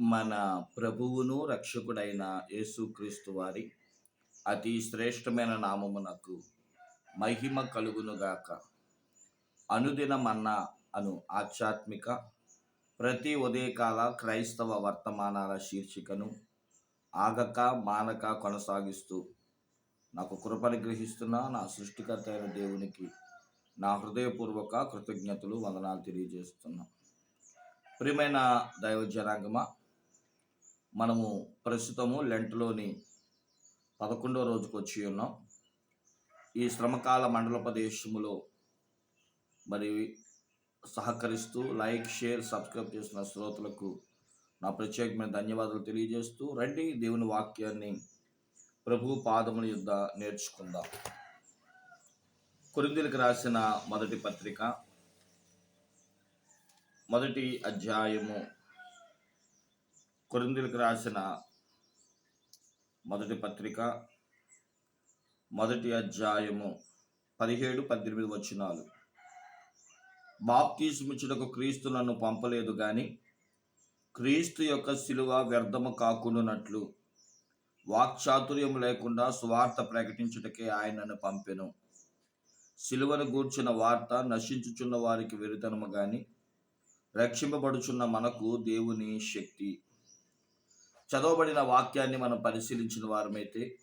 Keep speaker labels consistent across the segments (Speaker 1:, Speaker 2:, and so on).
Speaker 1: మన ప్రభువును రక్షకుడైన యేసుక్రీస్తు వారి అతి శ్రేష్టమైన నామమునకు మహిమ కలుగునుగాక. అనుదినమన్న అను ఆధ్యాత్మిక ప్రతి ఉదయకాల క్రైస్తవ వర్తమానాల శీర్షికను ఆగక మానక కొనసాగిస్తూ నాకు కృపను గ్రహిస్తున్న నా సృష్టికర్త అయిన దేవునికి నా హృదయపూర్వక కృతజ్ఞతలు వందనాలు తెలియజేస్తున్నాం. ప్రియమైన దైవ జనాంగమ మనము ప్రస్తుతము లెంట్లోని పదకొండో రోజుకు వచ్చి ఉన్నాం. ఈ శ్రమకాల మండల మరి సహకరిస్తూ లైక్ షేర్ సబ్స్క్రైబ్ చేసిన శ్రోతలకు నా ప్రత్యేకమైన ధన్యవాదాలు తెలియజేస్తూ రండి దేవుని వాక్యాన్ని ప్రభు పాదముల యుద్ధ నేర్చుకుందాం. కొరిందులకు రాసిన మొదటి పత్రిక మొదటి అధ్యాయము కొరిందులకు రాసిన మొదటి పత్రిక మొదటి అధ్యాయము పదిహేడు పద్దెనిమిది వచనాలు. బాప్తీసుమిచ్చుటకు క్రీస్తు నన్ను పంపలేదు కానీ క్రీస్తు యొక్క శిలువ వ్యర్థము కాకుండానట్లు వాక్చాతుర్యం లేకుండా సువార్త ప్రకటించుటకే ఆయనను పంపెను. శిలువను గూర్చిన వార్త నశించుచున్న వారికి వెరితనము కానీ రక్షింపబడుచున్న మనకు దేవుని శక్తి. చదవబడిన వాక్యాన్ని మనం పరిశీలించిన వారమైతే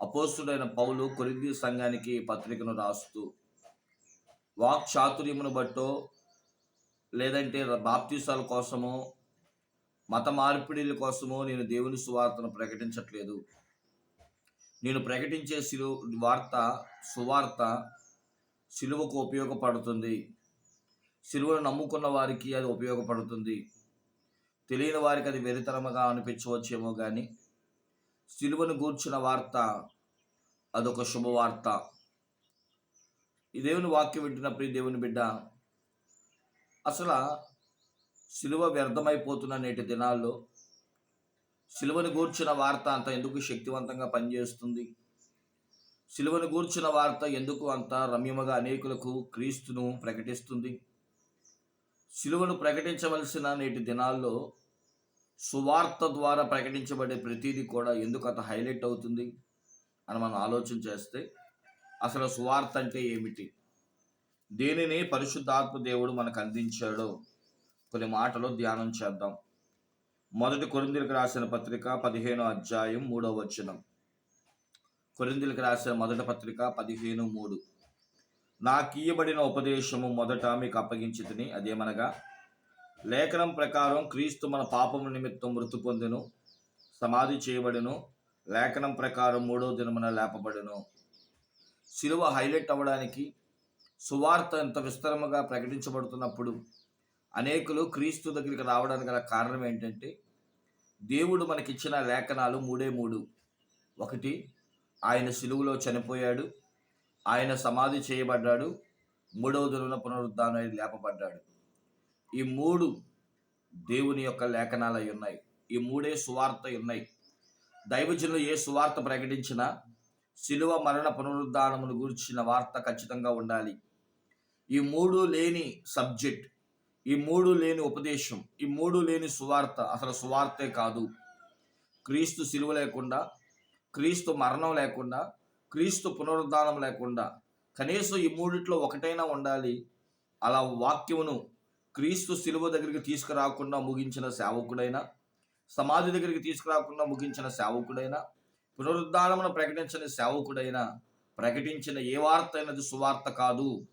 Speaker 1: అపోస్తుడైన పౌలు కొరింది సంఘానికి ఈ పత్రికను రాస్తూ వాక్ చాతుర్యమును బట్టో లేదంటే బాప్తీసాల కోసమో మత మార్పిడిల కోసమో నేను దేవుని సువార్తను ప్రకటించట్లేదు. నేను ప్రకటించే శిలు వార్త సువార్త సిలువకు ఉపయోగపడుతుంది. సిలువను నమ్ముకున్న వారికి అది ఉపయోగపడుతుంది. తెలియని వారికి అది వెరితరముగా అనిపించవచ్చేమో కానీ సిలువను గూర్చిన వార్త అదొక శుభవార్త. ఈ దేవుని వాక్యం వింటున్న ప్రియ దేవుని బిడ్డ అసలు సిలువ వ్యర్థమైపోతున్న నేటి దినాల్లో సిలువను గూర్చిన వార్త అంత ఎందుకు శక్తివంతంగా పనిచేస్తుంది? సిలువను గూర్చిన వార్త ఎందుకు అంత రమ్యముగా అనేకులకు క్రీస్తును ప్రకటిస్తుంది? శిలువను ప్రకటించవలసిన నేటి దినాల్లో సువార్త ద్వారా ప్రకటించబడే ప్రతిదీ కూడా ఎందుకు అంత హైలైట్ అవుతుంది అని మనం ఆలోచన చేస్తే అసలు సువార్త అంటే ఏమిటి? దేనిని పరిశుద్ధాత్మ దేవుడు మనకు అందించాడో కొన్ని మాటలు ధ్యానం చేద్దాం. మొదటి కొరిందులకు రాసిన పత్రిక పదిహేను అధ్యాయం మూడవ వచనం. కొరిందులకు రాసిన మొదటి పత్రిక పదిహేను మూడు. నాకీయబడిన ఉపదేశము మొదట మీకు అప్పగించితిని అదేమనగా లేఖనం ప్రకారం క్రీస్తు మన పాపము నిమిత్తం మృతి పొందెను సమాధి చేయబడెను లేఖనం ప్రకారం మూడో దినమున లేపబడెను. శిలువ హైలైట్ అవ్వడానికి సువార్త ఎంత విస్తరముగా ప్రకటించబడుతున్నప్పుడు అనేకులు క్రీస్తు దగ్గరికి రావడానికి గల కారణం ఏంటంటే దేవుడు మనకిచ్చిన లేఖనాలు మూడే మూడు. ఒకటి ఆయన సిలువలో చనిపోయాడు. ఆయన సమాధి చేయబడ్డాడు. మూడవ దిన పునరుద్ధానం లేపబడ్డాడు. ఈ మూడు దేవుని యొక్క లేఖనాలు అయి ఉన్నాయి. ఈ మూడే సువార్త ఉన్నాయి. దైవజనులు ఏ సువార్త ప్రకటించినా శిలువ మరణ పునరుద్ధానమును గురించిన వార్త ఖచ్చితంగా ఉండాలి. ఈ మూడు లేని సబ్జెక్ట్ ఈ మూడు లేని ఉపదేశం ఈ మూడు లేని సువార్త అసలు సువార్తే కాదు. క్రీస్తు సిలువ లేకుండా క్రీస్తు మరణం లేకుండా క్రీస్తు పునరుద్ధానం లేకుండా కనీసం ఈ మూడిట్లో ఒకటైనా ఉండాలి. అలా వాక్యమును క్రీస్తు శిలువ దగ్గరికి తీసుకురాకుండా ముగించిన సేవకుడైనా సమాధి దగ్గరికి తీసుకురాకుండా ముగించిన సేవకుడైనా పునరుద్ధానమును ప్రకటించిన సేవకుడైనా ప్రకటించిన ఏ వార్త అయినది సువార్త కాదు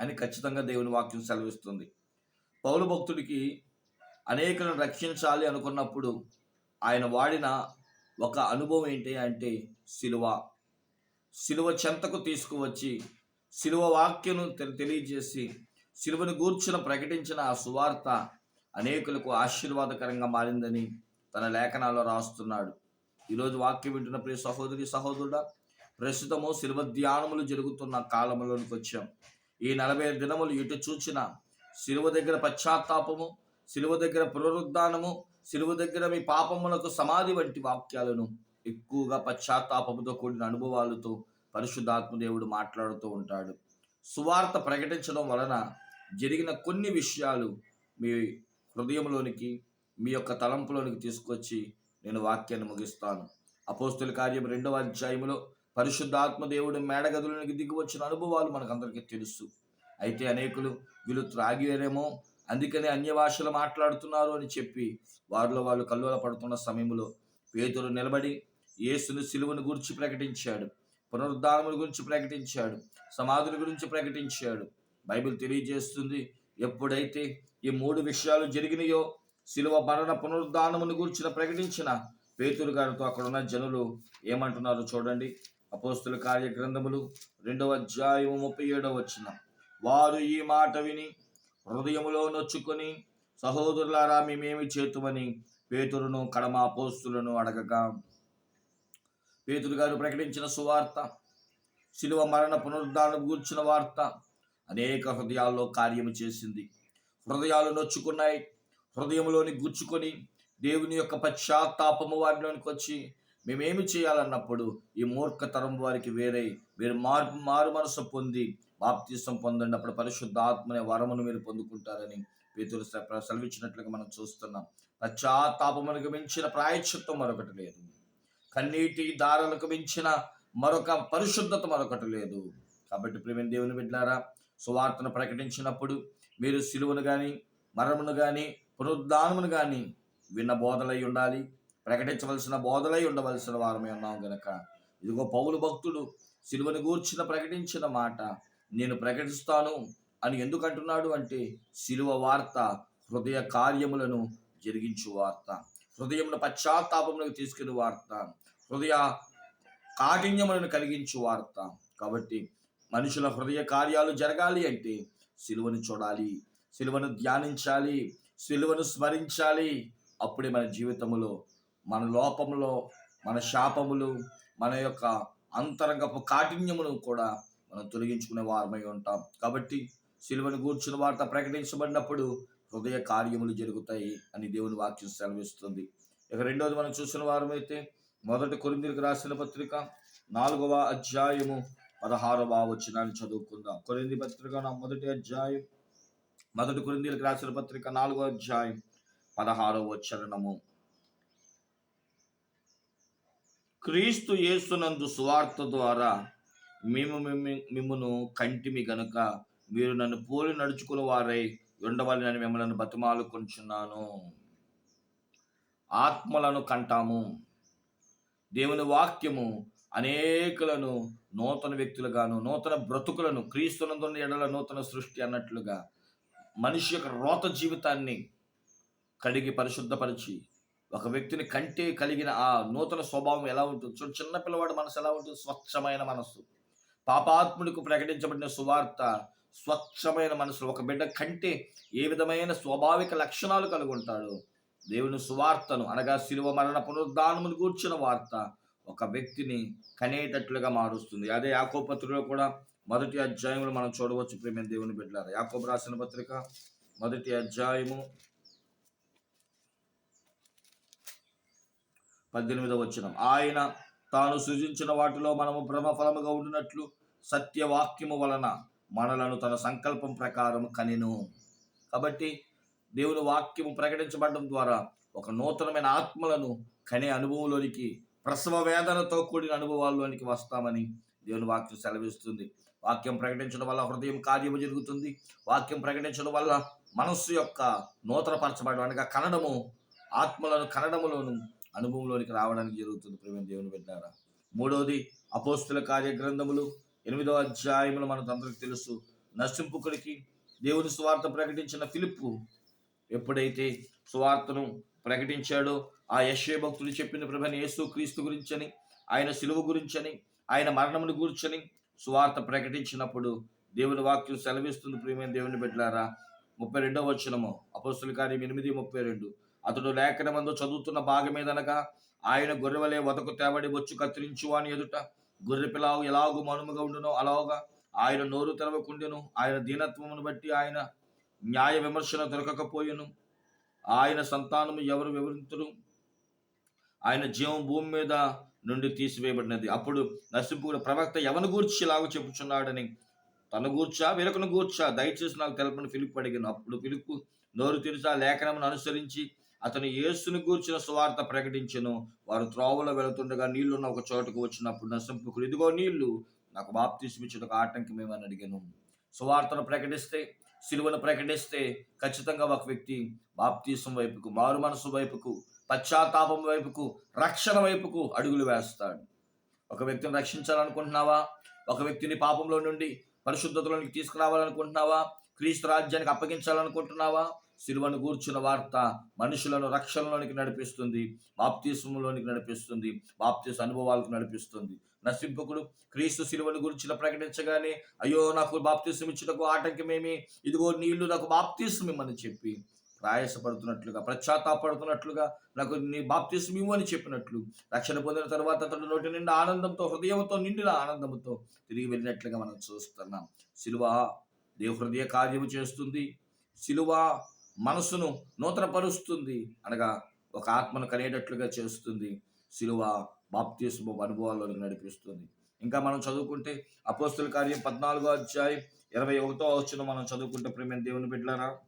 Speaker 1: అని ఖచ్చితంగా దేవుని వాక్యం సెలవిస్తుంది. పౌరు భక్తుడికి అనేకలను రక్షించాలి అనుకున్నప్పుడు ఆయన వాడిన ఒక అనుభవం ఏంటి అంటే సిలువ సిలువ చెంతకు తీసుకువచ్చి సిలువ వాక్యను తె- తెలియజేసి సిలువను గూర్చిన ప్రకటించిన ఆ సువార్త అనేకులకు ఆశీర్వాదకరంగా మారిందని తన లేఖనాల్లో రాస్తున్నాడు. ఈరోజు వాక్యం వింటున్న ప్రియ సహోదరి సహోదరుడా ప్రస్తుతము సిలువ ధ్యానములు జరుగుతున్న కాలంలోనికి వచ్చాం. ఈ నలభై ఐదు దినములు ఎటు చూచిన సిలువ దగ్గర పశ్చాత్తాపము సిలువ దగ్గర పునరుద్ధానము సిలువ దగ్గర మీ పాపములకు సమాధి వంటి వాక్యాలను ఎక్కువగా పశ్చాత్తాపముతో కూడిన అనుభవాలతో పరిశుద్ధాత్మదేవుడు మాట్లాడుతూ ఉంటాడు. సువార్త ప్రకటించడం వలన జరిగిన కొన్ని విషయాలు మీ హృదయంలోనికి మీ యొక్క తలంపులోనికి తీసుకొచ్చి నేను వాక్యాన్ని ముగిస్తాను. అపోస్తుల కార్యం రెండవ అధ్యాయంలో పరిశుద్ధాత్మదేవుడు దేవుడు దిగివచ్చిన అనుభవాలు మనకు అనుభవాలు మనకందరికీ తెలుసు. అయితే అనేకులు వీళ్ళు త్రాగిరేమో అందుకనే అన్య భాషలు మాట్లాడుతున్నారు అని చెప్పి వారిలో వాళ్ళు కల్లోల పడుతున్న సమయంలో పేతురు నిలబడి యేసును సిలువను గురించి ప్రకటించాడు పునరుద్ధానముల గురించి ప్రకటించాడు సమాధుల గురించి ప్రకటించాడు. బైబిల్ తెలియజేస్తుంది ఎప్పుడైతే ఈ మూడు విషయాలు జరిగినాయో శిలువ మరణ పునరుద్ధానమును గురించిన ప్రకటించిన పేతురు గారితో అక్కడ ఉన్న జనులు ఏమంటున్నారో చూడండి. అపోస్తుల కార్యగ్రంథములు రెండవ అధ్యాయము ముప్పై ఏడవ వచ్చిన వారు ఈ మాట విని హృదయములో నొచ్చుకొని సహోదరులారా మేమేమి చేతుమని పేతురును కడమ అపోస్తులను అడగగా పేతులు గారు ప్రకటించిన సువార్త శిలువ మరణ పునరుద్ధానం గూర్చిన వార్త అనేక హృదయాల్లో కార్యము చేసింది. హృదయాలు నొచ్చుకున్నాయి. హృదయంలోని గుచ్చుకొని దేవుని యొక్క పశ్చాత్తాపము వారిలోనికి వచ్చి మేమేమి చేయాలన్నప్పుడు ఈ మూర్ఖతరం వారికి వేరే మీరు మార్పు మారు మనసు పొంది బాప్తీసం పొందండి అప్పుడు పరిశుద్ధ ఆత్మనే వరమును మీరు పొందుకుంటారని పేతులు సెలవిచ్చినట్లుగా మనం చూస్తున్నాం. పశ్చాత్తాపమునకు మించిన ప్రాయశత్వం మరొకటి లేదు. కన్నీటి దారులకు మించిన మరొక పరిశుద్ధత మరొకటి లేదు. కాబట్టి ప్రేమ దేవుని బిడ్డారా సువార్తను ప్రకటించినప్పుడు మీరు సిలువను కానీ మరణమును కానీ పునరుద్ధానమును కానీ విన్న బోధలై ఉండాలి. ప్రకటించవలసిన బోధలై ఉండవలసిన వారమే ఉన్నాం గనక. ఇదిగో పౌలు భక్తుడు సిలువను గూర్చిన ప్రకటించిన మాట నేను ప్రకటిస్తాను అని ఎందుకు అంటున్నాడు అంటే సిలువ వార్త హృదయ కార్యములను జరిగించు వార్త. హృదయమును పశ్చాత్తాపములకు తీసుకుని వార్త హృదయ కాఠిన్యములను కలిగించి వార్త కాబట్టి మనుషుల హృదయ కార్యాలు జరగాలి అంటే సిలువను చూడాలి సిలువను ధ్యానించాలి సిలువను స్మరించాలి. అప్పుడే మన జీవితంలో మన లోపములో మన శాపములు మన యొక్క అంతరంగపు కాఠిన్యమును కూడా మనం తొలగించుకునే వారమై ఉంటాం. కాబట్టి సిలువను గూర్చిన వార్త ప్రకటించబడినప్పుడు హృదయ కార్యములు జరుగుతాయి అని దేవుని వాక్యం సెలవిస్తుంది. ఇక రెండోది మనం చూసిన వారమైతే మొదటి కొరిందీలకు రాసిన పత్రిక నాలుగవ అధ్యాయము పదహారవ వచనాన్ని చదువుకుందాం. కొరింది పత్రిక నా మొదటి అధ్యాయం మొదటి కొరిందీలకు రాసిన పత్రిక నాలుగవ అధ్యాయం పదహారవ చరణము క్రీస్తు యేసునందు సువార్త ద్వారా మేము మిమ్మి- మిమ్మును కంటిమి గనుక మీరు నన్ను పోలి నడుచుకున్న వారై ఉండవాలని మిమ్మల్ని బతిమాలుకుంటున్నాను ఆత్మలను కంటాము. దేవుని వాక్యము అనేకులను నూతన వ్యక్తులుగాను నూతన బ్రతుకులను క్రీస్తునందున్న ఎడల నూతన సృష్టి అన్నట్లుగా మనిషి యొక్క రోత జీవితాన్ని కడిగి పరిశుద్ధపరిచి ఒక వ్యక్తిని కంటే కలిగిన ఆ నూతన స్వభావం ఎలా ఉంటుంది? చూడు చిన్న పిల్లవాడు మనసు ఎలా ఉంటుంది? స్వచ్ఛమైన మనస్సు. పాపాత్ముడికి ప్రకటించబడిన సువార్త స్వచ్ఛమైన మనసు ఒక బిడ్డ కంటే ఏ విధమైన స్వాభావిక లక్షణాలు కలిగి ఉంటాడు దేవుని సువార్తను అనగా శిలువ మరణ పునరుద్ధానమును కూర్చున్న వార్త ఒక వ్యక్తిని కనేటట్లుగా మారుస్తుంది. అదే యాకోపత్రికలో కూడా మొదటి అధ్యాయంలో మనం చూడవచ్చు. ప్రేమ దేవుని బిడ్డలారా యాకోబు రాసిన పత్రిక మొదటి అధ్యాయము పద్దెనిమిదవ వచ్చిన ఆయన తాను సృజించిన వాటిలో మనము భ్రమ ఫలముగా ఉండినట్లు సత్యవాక్యము వలన మనలను తన సంకల్పం ప్రకారం కనెను. కాబట్టి దేవుని వాక్యము ప్రకటించబడడం ద్వారా ఒక నూతనమైన ఆత్మలను కనే అనుభవంలోనికి ప్రసవ వేదనతో కూడిన అనుభవాల్లోనికి వస్తామని దేవుని వాక్యం సెలవిస్తుంది. వాక్యం ప్రకటించడం వల్ల హృదయం కార్యము జరుగుతుంది. వాక్యం ప్రకటించడం వల్ల మనస్సు యొక్క నూతనపరచబడడం అనగా కనడము ఆత్మలను కనడములోను అనుభవంలోనికి రావడానికి జరుగుతుంది ప్రేమ దేవుని పెట్టారా మూడవది అపోస్తుల కార్య ఎనిమిదో ఎనిమిదవ అధ్యాయములు మనకు అందరికి తెలుసు నశింపుకుడికి దేవుని స్వార్థ ప్రకటించిన ఫిలిప్పు ఎప్పుడైతే స్వార్థను ప్రకటించాడో ఆ యశ్వ భక్తుడు చెప్పిన ప్రభని యేసు క్రీస్తు గురించని ఆయన సిలువ గురించని ఆయన మరణమును గురించని స్వార్థ ప్రకటించినప్పుడు దేవుని వాక్యం సెలవిస్తుంది. ప్రియమైన దేవుని బిడ్డలారా ముప్పై రెండో వచనము అపోస్తుల కార్యం ఎనిమిది ముప్పై రెండు. అతడు లేఖనమందు చదువుతున్న భాగమేదనగా ఆయన గొర్రెవలే వదకు తేబడి వచ్చు కత్తిరించువాని ఎదుట గొర్రె పిలావు ఎలాగు మనుముగా ఉండునో అలాగా ఆయన నోరు తెరవకుండెను. ఆయన దీనత్వమును బట్టి ఆయన న్యాయ విమర్శన దొరకకపోయెను. ఆయన సంతానము ఎవరు వివరించరు ఆయన జీవం భూమి మీద నుండి తీసివేయబడినది. అప్పుడు నరసింహుడు ప్రవక్త ఎవను గూర్చి ఇలాగ చెప్పుచున్నాడని? తన గూర్చా? వెనుకను గూర్చా? దయచేసి నాకు తెలపని పిలుపు అడిగాను. అప్పుడు పిలుపు నోరు తెరిచి ఆ లేఖనమును అనుసరించి అతను యేసుని గూర్చిన సువార్త ప్రకటించను. వారు త్రోవలో వెళుతుండగా నీళ్ళున్న ఒక చోటుకు వచ్చినప్పుడు నసింపుకుడు ఇదిగో నీళ్ళు నాకు బాప్తీసమిచ్చుటకు ఆటంకమేమని అడిగాను. సువార్తను ప్రకటిస్తే సిలువను ప్రకటిస్తే ఖచ్చితంగా ఒక వ్యక్తి బాప్తీసం వైపుకు మారు మనసు వైపుకు పశ్చాత్తాపం వైపుకు రక్షణ వైపుకు అడుగులు వేస్తాడు. ఒక వ్యక్తిని రక్షించాలనుకుంటున్నావా? ఒక వ్యక్తిని పాపంలో నుండి పరిశుద్ధతలోనికి తీసుకురావాలనుకుంటున్నావా? క్రీస్తు రాజ్యానికి అప్పగించాలనుకుంటున్నావా? సిలువను గూర్చిన వార్త మనుషులను రక్షణలోనికి నడిపిస్తుంది బాప్తీసంలోనికి నడిపిస్తుంది బాప్తీస అనుభవాలకు నడిపిస్తుంది. నశింపకుడు క్రీస్తు సిలువను గురించిన ప్రకటించగానే అయ్యో నాకు బాప్తీసం ఇచ్చుటకు ఆటంకమేమి? ఇదిగో నీళ్ళు నాకు బాప్తీసం ఇమ్మని చెప్పి ప్రయాసపడుతున్నట్లుగా పశ్చాత్తాపడుతున్నట్లుగా నాకు నీ బాప్తీసం ఇవ్వు అని చెప్పినట్లు రక్షణ పొందిన తర్వాత అతడు నోటి నిండా ఆనందంతో హృదయంతో నిండిన ఆనందంతో తిరిగి వెళ్ళినట్లుగా మనం చూస్తున్నాం. సిలువ దేవు హృదయ కార్యము చేస్తుంది. సిలువ మనసును నూతనపరుస్తుంది అనగా ఒక ఆత్మను కనేటట్లుగా చేస్తుంది. సిలువ బాప్తీసు అనుభవాల్లోకి నడిపిస్తుంది. ఇంకా మనం చదువుకుంటే అపోస్తుల కార్యం పద్నాలుగో అధ్యాయం ఇరవై ఒకటో వచ్చిన మనం చదువుకుంటే ప్రేమ దేవుని బిడ్డలారా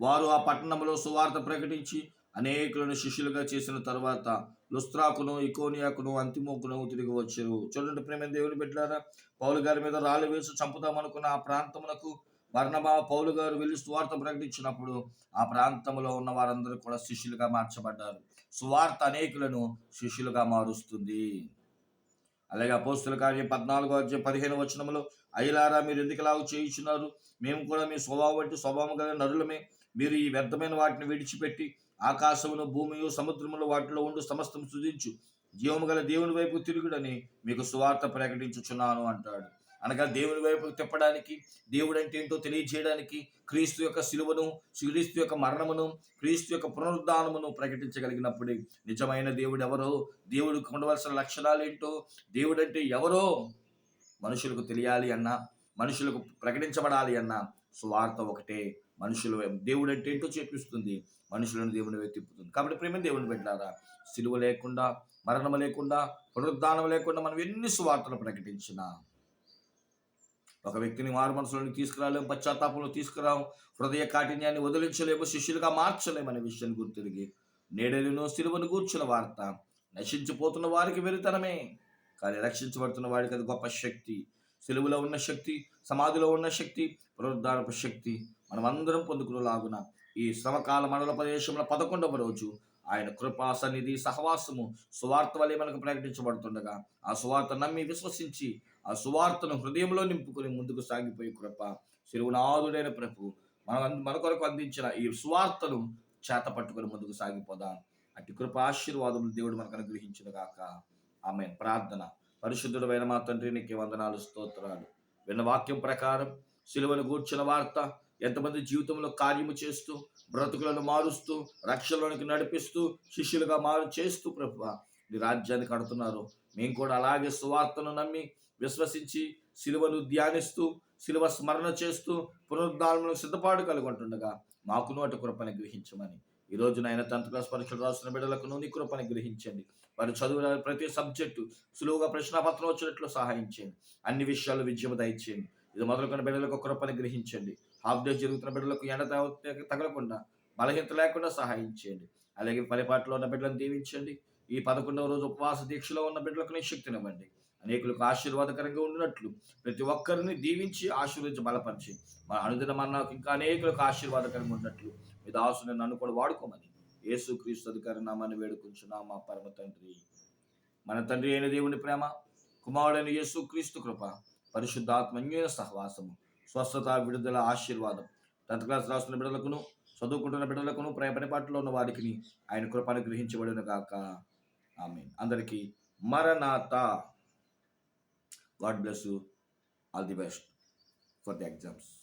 Speaker 1: వారు ఆ పట్టణంలో సువార్త ప్రకటించి అనేకులను శిష్యులుగా చేసిన తర్వాత లుస్త్రాకును ఇకోనియాకును అంతిమోకును తిరిగి వచ్చారు. చూడండి ప్రేమ దేవుని పెట్టారా పౌలు గారి మీద రాళ్ళు వేసి చంపుదామనుకున్న ఆ ప్రాంతమునకు వర్ణబా పౌలు గారు వెళ్ళి సువార్త ప్రకటించినప్పుడు ఆ ప్రాంతంలో ఉన్న వారందరూ కూడా శిష్యులుగా మార్చబడ్డారు. సువార్త అనేకులను శిష్యులుగా మారుస్తుంది. అలాగే అపోస్తుల కార్యం పద్నాలుగో అధ్యాయం పదిహేను వచనములో అయ్యలారా మీరు ఎందుకు ఇలాగ చేయించున్నారు? మేము కూడా మీ స్వభావం వంటి స్వభావం గల నరులమే. మీరు ఈ వ్యర్థమైన వాటిని విడిచిపెట్టి ఆకాశమును భూమియు సముద్రములు వాటిలో ఉండు సమస్తం సుధించు జీవము గల దేవుని వైపు తిరుగుడని మీకు సువార్త ప్రకటించుచున్నాను అంటాడు. అనగా దేవుని వైపు తిప్పడానికి దేవుడు అంటే ఏంటో తెలియజేయడానికి క్రీస్తు యొక్క సిలువను క్రీస్తు యొక్క మరణమును క్రీస్తు యొక్క పునరుద్ధానమును ప్రకటించగలిగినప్పుడే నిజమైన దేవుడు ఎవరో దేవుడికి ఉండవలసిన లక్షణాలు ఏంటో దేవుడు అంటే ఎవరో మనుషులకు తెలియాలి అన్నా మనుషులకు ప్రకటించబడాలి అన్నా సువార్త ఒకటే మనుషులు దేవుడు అంటే ఏంటో చెప్పిస్తుంది మనుషులను దేవుని వైపు తిప్పుతుంది. కాబట్టి ప్రేమ దేవుని పెట్టారా సిలువ లేకుండా మరణం లేకుండా పునరుద్ధానం లేకుండా మనం ఎన్ని సువార్తలు ప్రకటించినా ఒక వ్యక్తిని మారు మనసులోని తీసుకురాలేము పశ్చాత్తాపంలో తీసుకురాము హృదయ కాఠిన్యాన్ని వదిలించలేము శిష్యులుగా మార్చలేమనే విషయాన్ని గుర్తిరిగి నేడలను సిలువను కూర్చున్న వార్త నశించిపోతున్న వారికి వెరితనమే. కానీ రక్షించబడుతున్న వాడికి అది గొప్ప శక్తి. సెలువులో ఉన్న శక్తి సమాధిలో ఉన్న శక్తి పునరుద్ధారపు శక్తి మనమందరం పొందుకునేలాగున ఈ శ్రమకాల మండల ప్రదేశంలో పదకొండవ రోజు ఆయన కృపా సన్నిధి సహవాసము సువార్త వలె మనకు ప్రకటించబడుతుండగా ఆ సువార్త నమ్మి విశ్వసించి ఆ సువార్తను హృదయంలో నింపుకొని ముందుకు సాగిపోయే కృప శిరువునాథుడైన ప్రభు మన మన కొరకు అందించిన ఈ సువార్తను చేత పట్టుకొని ముందుకు సాగిపోదాం. అటు కృప ఆశీర్వాదములు దేవుడు మనకు అనుగ్రహించిన గాక ఆమె ప్రార్థన. పరిశుద్ధుడైన మా తండ్రి నీకు వందనాలు స్తోత్రాలు. విన్న వాక్యం ప్రకారం సిలువను కూర్చిన వార్త ఎంతమంది జీవితంలో కార్యము చేస్తూ బ్రతుకులను మారుస్తూ రక్షణలోనికి నడిపిస్తూ శిష్యులుగా మారు చేస్తూ ప్రభు నీ రాజ్యాన్ని కడుతున్నారు. మేము కూడా అలాగే సువార్తను నమ్మి విశ్వసించి సిలువను ధ్యానిస్తూ సిలువ స్మరణ చేస్తూ పునరుద్ధారణలో సిద్ధపాటు కలిగి ఉంటుండగా మాకును అటు గ్రహించమని. ఈ రోజు నాయన టెన్త్ క్లాస్ పరీక్షలు రాసిన బిడ్డలకు నీ కృపని గ్రహించండి. వారు చదువుల ప్రతి సబ్జెక్టు సులువుగా ప్రశ్నాపత్రం వచ్చినట్లు సహాయం చేయండి. అన్ని విషయాలు విజయం దయచేయండి. ఇది మొదలుకున్న బిడ్డలకు కృపని గ్రహించండి. హాఫ్ డే జరుగుతున్న బిడ్డలకు ఎండ తగలకుండా బలహీనత లేకుండా సహాయం చేయండి. అలాగే పరిపాటిలో ఉన్న బిడ్డలను దీవించండి. ఈ పదకొండవ రోజు ఉపవాస దీక్షలో ఉన్న బిడ్డలకు నీ శక్తినివ్వండి అనేకులకు ఆశీర్వాదకరంగా ఉండినట్లు ప్రతి ఒక్కరిని దీవించి ఆశీర్వదించి బలపరిచి మన అనుదిన మన్నాకు ఇంకా అనేకులకు ఆశీర్వాదకరంగా ఉన్నట్లు మీ దాసుని నన్ను కూడా వాడుకోమని యేసుక్రీస్తు అధికారి నామాన్ని వేడుకుంటున్నా మా పరమ తండ్రి. మన తండ్రి అయిన దేవుని ప్రేమ కుమారుడైన యేసుక్రీస్తు కృప పరిశుద్ధాత్మన్య సహవాసము స్వస్థత విడుదల ఆశీర్వాదం. టెన్త్ క్లాస్ రాస్తున్న బిడ్డలకును చదువుకుంటున్న బిడ్డలకును పనిపాట్లో ఉన్న వారికి ఆయన కృపను గ్రహించబడిన కాక ఆమె అందరికీ మరణాత. God bless all the best for the exams.